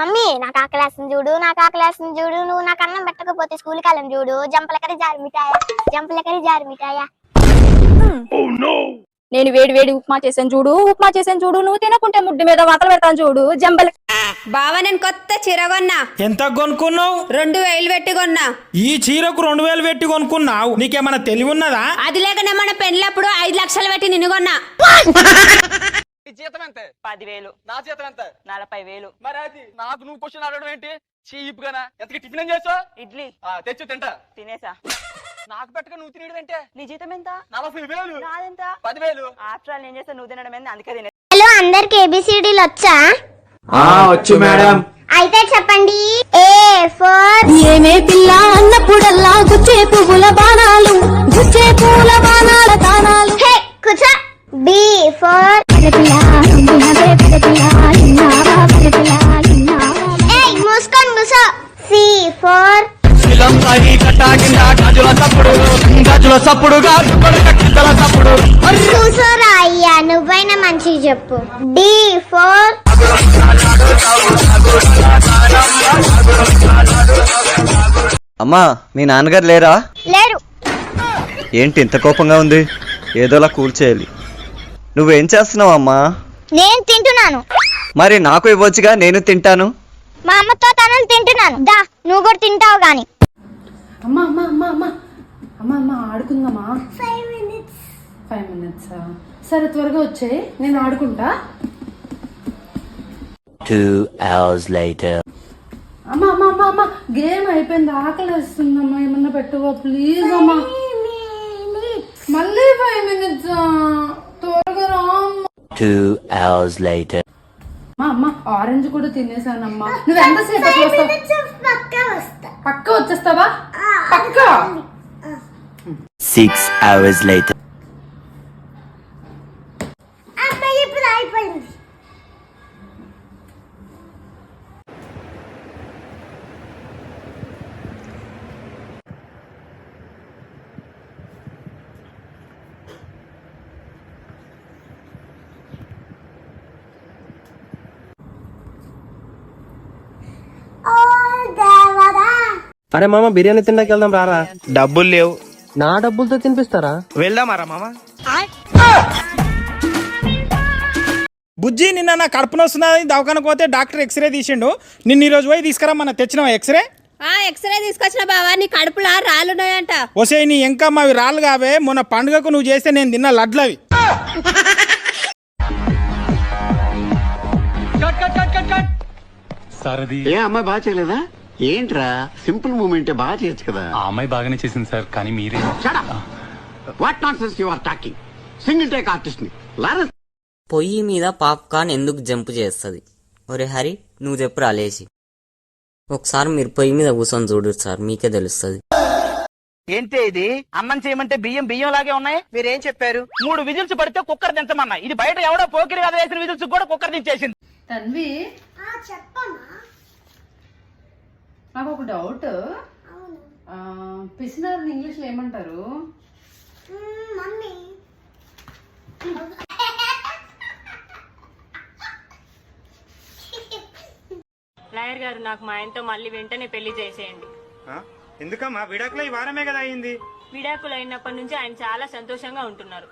Mummy నాకు ఆకలేస్తుంది చూడు నాకు ఆకలేస్తుంది చూడు నువ్వు నాకు అన్నం పెట్టకపోతే స్కూల్కి వెళ్ళను చూడు. జంపలకరి జారి మిఠాయ? జంపలకరి జారి మిఠాయ? నేను వేడి వేడి ఉప్మా చేసాను చూడు ఉప్మా చేసాను చూడు నువ్వు తినకుంటే ముడ్డు మీద వాతలు పెడతాను చూడు జంబల బావ నేను కొత్త చీర కొన్నా. ఎంత కొనుక్కున్నావు? రెండు వేలు పెట్టి కొన్నా. ఈ చీరకు రెండు వేలు పెట్టి కొనుక్కున్నావు? నీకేమైనా తెలివి ఉన్నదా? అది లేకనే మన పెళ్ళప్పుడు ఐదు లక్షలు పెట్టి నిన్ను కొన్నా. నీ జీతం ఎంత? పదివేలు. నా జీతం ఎంత? నలభై వేలు మరి అది నాకు నువ్వు క్వశ్చన్ అడగడం ఏంటి? చీప్ గానా? ఎంతకి టిఫిన్ ఏం చేసావు? ఇడ్లీ. తెచ్చు తింటా. తినేసా. నాకు పెట్టక నువ్వు తినేయడం ఏంటే? నీ జీతం ఎంత? నలభై వేలు నాదెంత? పదివేలు. ఆఫ్టర్ ఆల్ నేను చేస్తే నువ్వు తినడం ఏంది? అందుకే తినే హలో అందరికి ఏబిసిడీలు వచ్చా? వచ్చు మేడం. అయితే చెప్పండి. A four. ఏమే పిల్ల అన్నప్పుడల్లా గుచ్చే పువ్వుల బాణాలు గుచ్చే పూల బాణాల తానాలు. హే కూర్చో. B four. గజుల కిందల అయ్యా నువ్వైనా మంచిగా చెప్పు. D four. అమ్మా మీ నాన్నగారు లేరా? లేరు. ఏంటి ఇంత కోపంగా ఉంది? ఏదోలా కూల్ చేయాలి. నువ్వేం చేస్తున్నావు అమ్మా? నేను తింటున్నాను. మరి నాకు ఇవ్వచ్చుగా నేను తింటాను? మా అమ్మతో తనలు తింటున్నాను. దా నువ్వు కూడా తింటావు గాని. అమ్మా అమ్మా అమ్మా అమ్మా. అమ్మా అమ్మా ఆడుకుందామా? ఫైవ్ మినిట్స్ సరే త్వరగా వచ్చే. నేను ఆడుకుంటా. అమ్మా అమ్మా అమ్మా అమ్మా. గేమ్ అయిపోయింది ఆకలి వేస్తుందమ్మా. ఏమన్నా పెట్టువా ప్లీజ్ అమ్మా. మళ్ళీ ఫైవ్ మినిట్స్ త్వరగా రా అమ్మా. అమ్మా అమ్మా ఆరెంజ్ కూడా తినేసానమ్మా. నువ్వు ఎంతసేపు పక్క వచ్చేస్తావా? పక్క? సిక్స్ అవర్స్ లైట్ అరే మామ బిర్యానీ తినడానికి వెళ్దాం రారా? డబ్బులు లేవు. నా డబ్బులతో తినిపిస్తారా? వెళ్దామారా మామ బుజ్జి నిన్న నా కడుపు నొస్తున్నది దవాఖానకు పోతే డాక్టర్ ఎక్స్రే తీసిండు. నిన్న ఈ రోజు పోయి తీసుకురమ్మన్న. తెచ్చినావా ఎక్స్రే? ఆ ఎక్స్రే తీసుకొచ్చిన బావా నీ కడుపులో రాళ్ళున్నాయంట ఒసే నీ ఇంకా మావి రాళ్ళు కావే. మొన్న పండుగకు నువ్వు చేస్తే నేను తిన్న లడ్లవి. ఏ అమ్మాయి బాగా చేయలేదా? ఏంట్రా? సింపుల్ మూమెంట్ బాగా చేయొచ్చు కదా. ఆ అమ్మాయి బాగానే చేసింది సార్ కానీ మీరే. What not sense you are talking single take ఆర్టిస్ట్ని. లారెన్స్ పొయ్యి మీద పాప్కార్న్ ఎందుకు జంప్ చేస్తుంది? ఒరే హరి నువ్వు చెప్పురా లేచి. ఒకసారి మీరు పొయ్యి మీద కూర్చొని చూడు సార్ మీకే తెలుస్తుంది. ఏంటి ఇది? అన్నం చేయమంటే బియ్యం బియ్యం లాగే ఉన్నాయి? మీరేం చెప్పారు? మూడు విజిల్స్ పడితే కుక్కర్ దించమన్నా. ఇది బయట ఎవడో పోకిరి కథ వేసిన విజిల్స్ కూడా కుక్కర్ దించేసింది. తన్వి. నాకు ఒక డౌట్ పిసినారు ఇంగ్లీష్లో ఏమంటారు? లాయర్ గారు నాకు మా ఆయనతో మళ్ళీ వెంటనే పెళ్ళి చేసేయండి. ఎందుకమ్మా? విడాకులో ఈ వారమే కదా అయింది. విడాకులు అయినప్పటి నుంచి ఆయన చాలా సంతోషంగా ఉంటున్నారు.